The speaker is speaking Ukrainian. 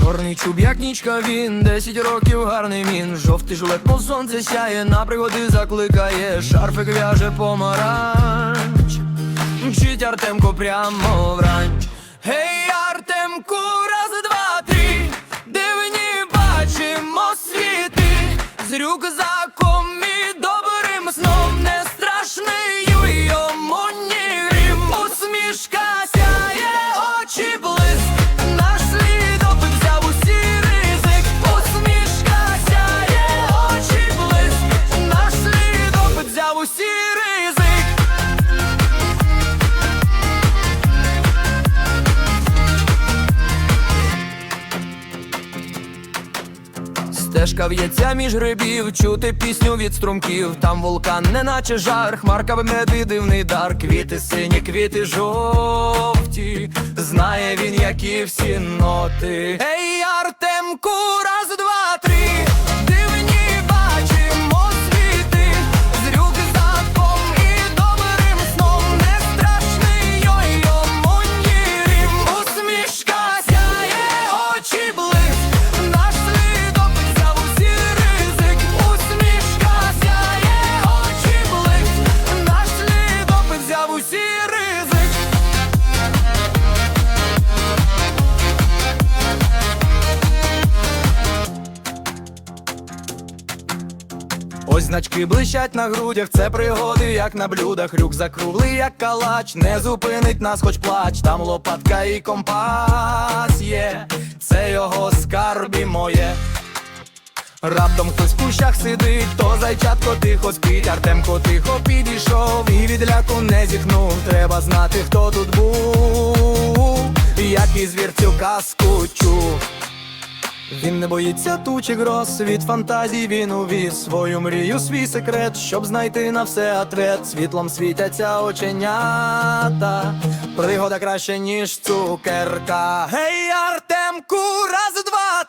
Чорний чуб, як нічка він, десять років гарний мін. Жовтий жилет, по сонце сяє, на пригоди закликає, шарфик в'яже помаранч. Мчить Артемко прямо вранч. Гей, Артемку, раз, два, три. Дивні бачимо світи з рюкзаком Стежка в'ється між грибів, чути пісню від струмків. Там вулкан, неначе жар, хмарка ведмеди дивний дар. Квіти сині, квіти жовті. Знає він, які всі ноти. Ей, Артемку, раз, два, Ось значки блищать на грудях, це пригоди, як на блюдах. Рюкзак круглий, як калач, не зупинить нас, хоч плач. Там лопатка і компас є, це його скарб і моє. Раптом хтось в кущах сидить, то зайчатко тихо спить, Артемко тихо підійшов і від ляку не зітхнув. Треба знати, хто тут був, який звір цю казку чув. Він не боїться тучі гроз, від фантазій він увіз свою мрію, свій секрет, щоб знайти на все атрет, Світлом світяться оченята, пригода краще, ніж цукерка. Гей, Артемку, раз, два,